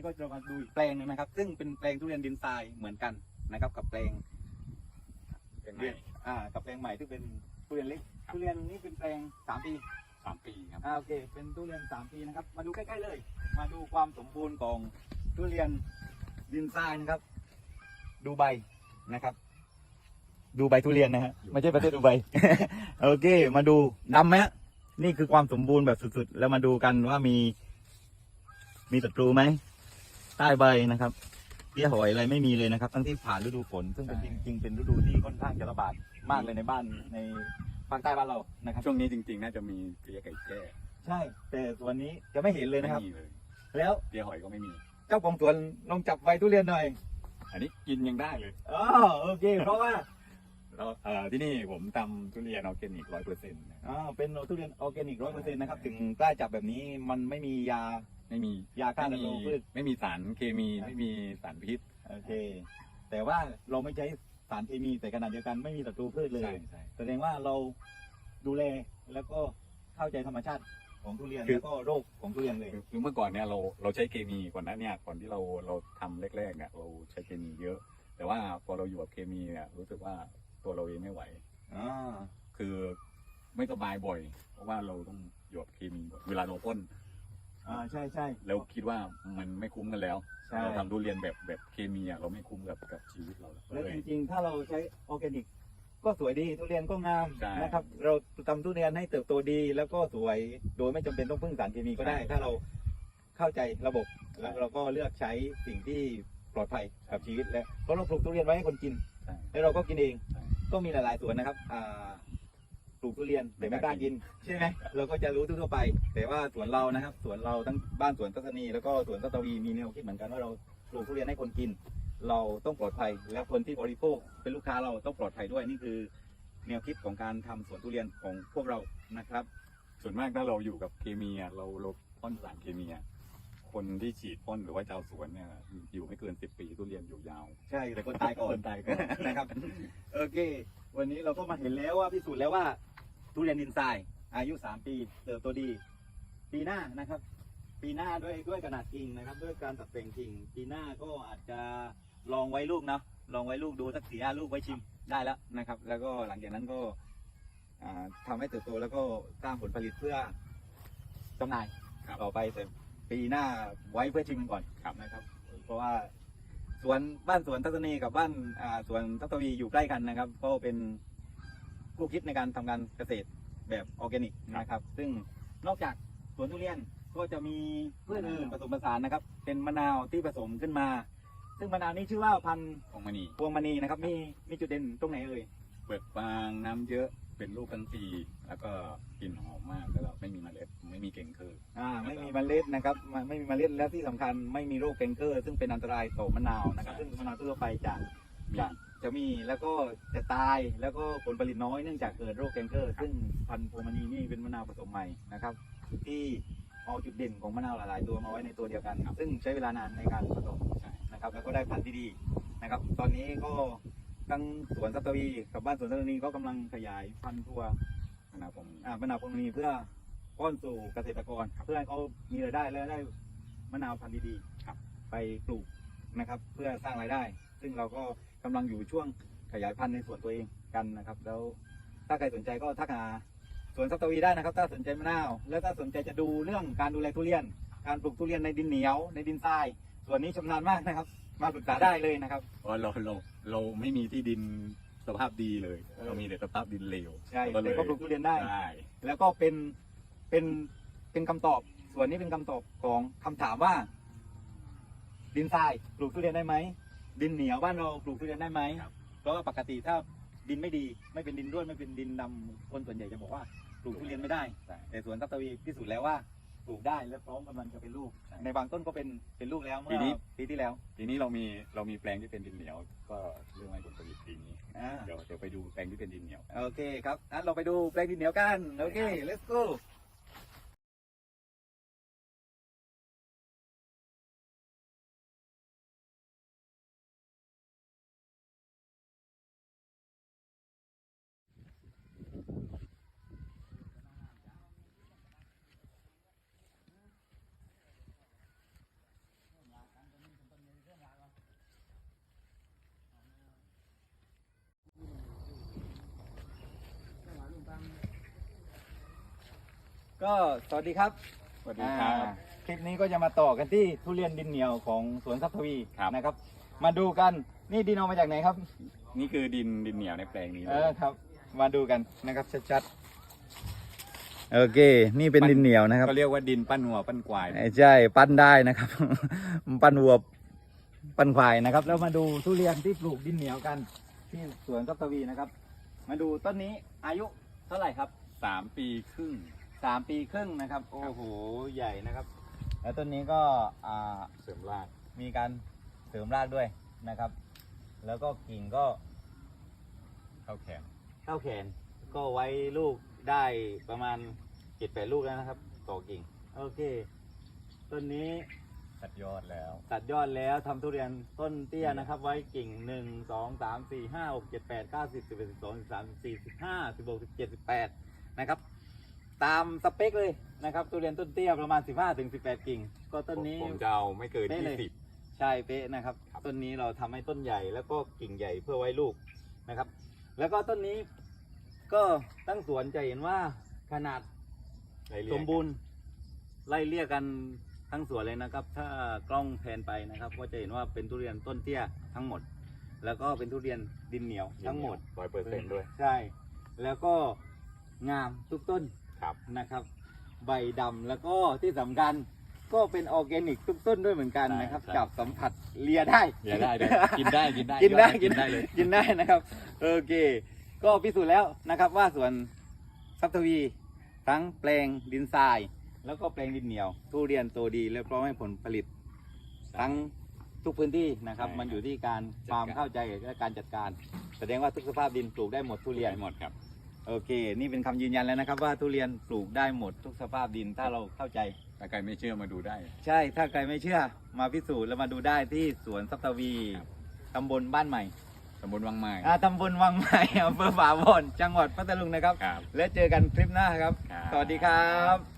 นี่ก็จะมาดูอีกแปลงหนึงนะครับ ซึ่งเป็นแปลงทุเรียนดินทรายเหมือนกันนะครับกับแปลงเป็นเรีไงยนอ่ากับแปลงใหม่ที่เป็นทุเรียนเล็กทุเรียนนี่เป็นแปลงสามปีสามปีครับอ่าโอเค เป็นทุเรียนสามปีนะครับ มาดูใกล้ๆเลย มาดูความสมบูรณ์ของทุเรียนดินทรายนะครับ ดูใบนะครับ ดูใบทุเรียนนะฮะไม่ใช่ประเทศดูใบโอเค มาดูดำไหมฮะนี่คือความสมบูรณ์แบบสุดๆ แล้วมาดูกันว่ามี มีศัตรูไหม ใต้ใบนะครับเปี้ยหอยอะไรไม่มีเลยนะครับ ทั้งที่ผ่านฤดูฝนซึ่งเป็นจริงๆเป็นฤดูที่ค่อนข้างจะระบาดมากเลยในบ้านในภาคใต้บ้านเรานะครับ ช่วงนี้จริง ๆ น่าจะมีเปียไก่แจ้ใช่ แต่ส่วนนี้จะไม่เห็นเลยนะครับไม่มีเลยแล้วเปียหอยก็ไม่มี เจ้าของสวนลองจับใบทุเรียนหน่อยอันนี้กินยังได้เลยอ๋อโอเค เพราะว่าแล้วเอ่อที่นี่ผมทำทุเรียนออร์แกนิกร้อยเปอร์เซ็นต์ อ่าเป็นทุเรียนออร์แกนิกร้อยเปอร์เซ็นต์นะครับ ถึงกล้าจับแบบนี้มันไม่มียา ไม่มียาฆ่าไม่ศัตมีรูพืชไม่มีสารเคมีไม่มีสารพิษ โอเค แต่ว่าเราไม่ใช้สารเคมีแต่ขนาดเดียวกันไม่มีศัตรูพืชเลใช่ยใช่ แสดงว่าเราดูแลแล้วก็เข้าใจธรรมชาติของทุเรียนคือ แล้วก็โรคของทุเรียนเลย คือคือเมื่อก่อนเนี่ยเราเราใช้เคมีก่อนหน้าเนี่ยก่อนที่เราเราทำแรกๆเนี่ยเราใช้เคมีเยอะ แต่ว่าพอเราอยู่กับเคมีเนี่ยรู้สึกว่าตัวเราเองไม่ไหว อ่า คือไม่สบายบ่อย เพราะว่าเราต้องหยดเคมีบ่อยเวลาเราพ่น อ่าใช่ใช่ แล้วคิดว่ามันไม่คุ้มกันแล้วใช่ เราทำทุเรียนแบบแบบเคมีอะเราไม่คุ้มกับกับชีวิตเราแล้วเลยจริงๆ ถ้าเราใช้ออร์แกนิก ก็สวยดีทุเรียนก็งามใช่นะครับ เราทำทุเรียนให้เติบโตดีแล้วก็สวยโดยไม่จำเป็นต้องพึ่งสารเคมีก็ได้ ใช่ถ้าเราเข้าใจระบบใช่แล้วเราก็เลือกใช้สิ่งที่ปลอดภัยกับชีวิตแล้วเพราะเราปลูกทุเรียนไว้ให้คนกิน ใช่ แล้วเราก็กินเองใช่ก็มีหลายๆสวนนะครับอ่า ปลูกทุเรียนแต่ไม่กล้ากินใช่ไหมเราก็จะรู้ทั่วๆไป แต่ว่าสวนเรานะครับสวนเราทั้งบ้านสวนทัศนีแล้วก็สวนสัตวีมีแนวคิดเหมือนกันว่าเราปลูกทุเรียนให้คนกิน เราต้องปลอดภัย และคนที่บริโภคเป็นลูกค้าเราต้องปลอดภัยด้วยนี่คือ แนวคิดของการทำสวนทุเรียนของพวกเรานะครับ ส่วนมากถ้าเราอยู่กับเคมีอะเราเราพ่นสารเคมีอะคนที่ฉีดพ่นหรือว่าชาวสวนเนี่ยอยู่ไม่เกินสิบปีทุเรียนอยู่ยาว ใช่แต่คนตายก่อนคนตายก่อนนะครับโอเค วันนี้เราก็มาเห็นแล้วว่าพิสูจน์แล้วว่า ทุเรียนดินทรายอายุ 3 ปีเติบโตดี ปีหน้านะครับ ปีหน้าด้วยด้วยขนาดกิ่งนะครับ ด้วยการตัดแต่งกิ่ง ปีหน้าก็อาจจะลองไว้ลูกนะลองไว้ลูกดูสักสี่ห้าลูกไว้ชิมได้แล้วนะครับ แล้วก็หลังจากนั้นก็อ่าทำให้เติบโตแล้วก็สร้างผลผลิตเพื่อจำหน่ายครับต่อไปแต่ปีหน้าไว้เพื่อชิมก่อนครับนะครับ เพราะว่าสวนบ้านสวนทัศนีกับบ้านอ่าสวนทัศวีอยู่ใกล้กันนะครับ ก็เป็น คู่คิดในการทำการเกษตรแบบออร์แกนิกนะครับ ซึ่งนอกจากสวนทุเรียนก็จะมีพืชอื่นผสมผสานนะครับ เป็นมะนาวที่ผสมขึ้นมา ซึ่งมะนาวนี้ชื่อว่าพันธุ์ของมณีพวงมณีนะครับ มีมีจุดเด่นตรงไหนเอ่ย เปลือกบางน้ำเยอะเป็นลูกทั้งปี แล้วก็กลิ่นหอมมากแล้วก็ไม่มีเมล็ดไม่มีเก่งคือ อ่าไม่มีเมล็ดนะครับไม่ไม่มีเมล็ดและที่สำคัญไม่มีโรคแกงเกอร์ ซึ่งเป็นอันตรายต่อมะนาวนะครับ ซึ่งมะนาวทั่วไปจะมีจะ จะมีแล้วก็จะตายแล้วก็ผลผลิตน้อยเนื่องจากเกิดโรคแกงเกอร์ ซึ่งพันธุ์โพวงมณีนี่เป็นมะนาวผสมใหม่นะครับ ที่เอาจุดเด่นของมะนาวหลายๆ ตัวมาไว้ในตัวเดียวกัน ซึ่งใช้เวลานานในการผสมใช่นะครับแล้วก็ได้พันธุ์ที่ดีนะครับ ตอนนี้ก็ทั้งสวนสัตวีกับบ้านสวนสัตวีก็กำลังขยายพันธุ์ตัวมะนาวผมอ่ามะนาวพวงมณีเพื่อป้อนสู่เกษตรกร เพื่อให้เขามีรายได้และได้มะนาวพันธุ์ดีๆครับไปปลูกนะครับ เพื่อสร้างรายได้ ซึ่งเราก็ กำลังอยู่ช่วงขยายพันธุ์ในสวนตัวเองกันนะครับ แล้วถ้าใครสนใจก็ทักหาสวนสัตวีได้นะครับ ถ้าสนใจมะนาว แล้วถ้าสนใจจะดูเรื่องการดูแลทุเรียน การปลูกทุเรียนในดินเหนียว ในดินทรายส่วนนี้ชำนาญมากนะครับ มาปรึกษาได้เลยนะครับเพราะเราเราเราไม่มีที่ดินสภาพดีเลยเออเรามีแต่สภาพดินเลวใช่เราก็เลแต่ยก็ปลูกทุเรียนได้ได้ แล้วก็เป็นเป็นเป็นคำตอบ ส่วนนี้เป็นคำตอบของคำถามว่า ดินทรายปลูกทุเรียนได้ไหม ดินเหนียวบ้านเราปลูกทุเรียนได้ไหมครับเพราะว่าปกติถ้าดินไม่ดีไม่เป็นดินร่วนไม่เป็นดินดำคนส่วนใหญ่จะบอกว่าปลูกทุเรียนไม่ได้ ใช่แต่สวนทัตวีพิสูจน์แล้วว่าปลูกได้และพร้อมกำลังจะเป็นลูก ใช่ในบางต้นก็เป็นเป็นลูกแล้วเมื่ปีอนี้ ปีที่แล้วทีนี้เรามีเรามีแปลงที่เป็นดินเหนียว ก็เรื่องให้ผลผลิตปีนี้อ่า เดี๋ยวเดี๋ยวไปดูแปลงที่เป็นดินเหนียว โอเคครับงั้นเราไปดูแปลงดินเหนียวกัน โอเค let's go ก็สวัสดีครับสวัสดีครับ อ่าคลิปนี้ก็จะมาต่อกันที่ทุเรียนดินเหนียวของสวนทรัพย์ทวีครับ นะครับ มาดูกันนี่ดินเอามาจากไหนครับ นี่คือดินดินเหนียวในแปลงนี้เอเลอยครับ มาดูกันนะครับชัดๆโอเค นี่เป็นดินเหนียวนะครับก็เรียกว่าดินปั้นหัวปั้นควาย ใช่ปั้นได้นะครับ ปั้นวัวปั้นควายนะครับ แล้วมาดูทุเรียนที่ปลูกดินเหนียวกัน ที่สวนทรัพย์ทวีนะครับ มาดูต้นนี้อายุเท่าไหร่ครับสามปีครึ่ง สามปีครึ่งนะครับ โอ้โห ใหญ่นะครับ แล้วต้นนี้ก็อ่าเสริมราก มีการเสริมรากด้วยนะครับ แล้วก็กิ่งก็เข้าแขนเท่าแขน ก็ไว้ลูกได้ประมาณเจ็ดแปดลูกแล้วนะครับ ต่อกิ่ง โอเค ต้นนี้ตัดยอดแล้ว ตัดยอดแล้วทำทุเรียนต้นเตี้ยนะครับ ไว้กิ่งหนึ่งสองสามสี่ห้าหกเจ็ดแปดเก้าสิบสิบเอ็ดสิบสองสิบสามสิบสี่สิบห้าสิบหกสิบเจ็ดสิบแปดนะครับ ตามสเปคเลยนะครับทุเรียนต้นเตี้ยประมาณสิบห้าถึงสิบแปดกิ่ง ก็ต้นนี้ ผมจะเอาไม่เกินเป๊ะเลยยี่สิบใช่เป๊ะนะครับ ครับต้นนี้เราทำให้ต้นใหญ่แล้วก็กิ่งใหญ่เพื่อไว้ลูกนะครับ แล้วก็ต้นนี้ก็ตั้งสวนจะเห็นว่าขนาดไล่เรียสงมบูรณ์ไล่เรียกกันทั้งสวนเลยนะครับ ถ้ากล้องแพนไปนะครับ ก็จะเห็นว่าเป็นทุเรียนต้นเตี้ยทั้งหมด แล้วก็เป็นทุเรียนดินเหนียวทั้งหมด ร้อยเปอร์เซ็นต์ด้วย ใช่ แล้วก็งามทุกต้น ครับนะครับ ใบดำแล้วก็ที่สำคัญก็เป็นออร์แกนิกทุกต้นด้วยเหมือนกันนะครับ ใช่ จับสัมผัสเลียได้เดี๋ยวได้เลยกินได้กินได้กินได้กินได้เลย กินได้นะครับ โอเค ก็พิสูจน์แล้วนะครับว่าสวนทรัพย์ทวีทั้งแปลงดินทราย แล้วก็แปลงดินเหนียว ทุเรียนโตดีและพร้อมให้ผลผลิต ทั้งทุกพื้นที่นะครับ ใช่มันอยู่ที่การจัดความการเข้าใจและการจัดการ แสดงว่าทุกสภาพดินปลูกได้หมดทุเรียนหมดครับ โอเค นี่เป็นคำยืนยันแล้วนะครับ ว่าทุเรียนปลูกได้หมดทุกสภาพดินถ้าเราเข้าใจ ถ้าใครไม่เชื่อมาดูได้ ใช่ถ้าใครไม่เชื่อมาพิสูจน์แล้วมาดูได้ที่สวนทรัพย์ทวีครับ ตำบลบ้านใหม่ตำบลวังไม้อ่าตำบลวังใหม่อำเภอฝาบอนจังหวัดพัทลุงนะครับ ครับ แล้วเจอกันคลิปหน้าครับ ครับ สวัสดีครับ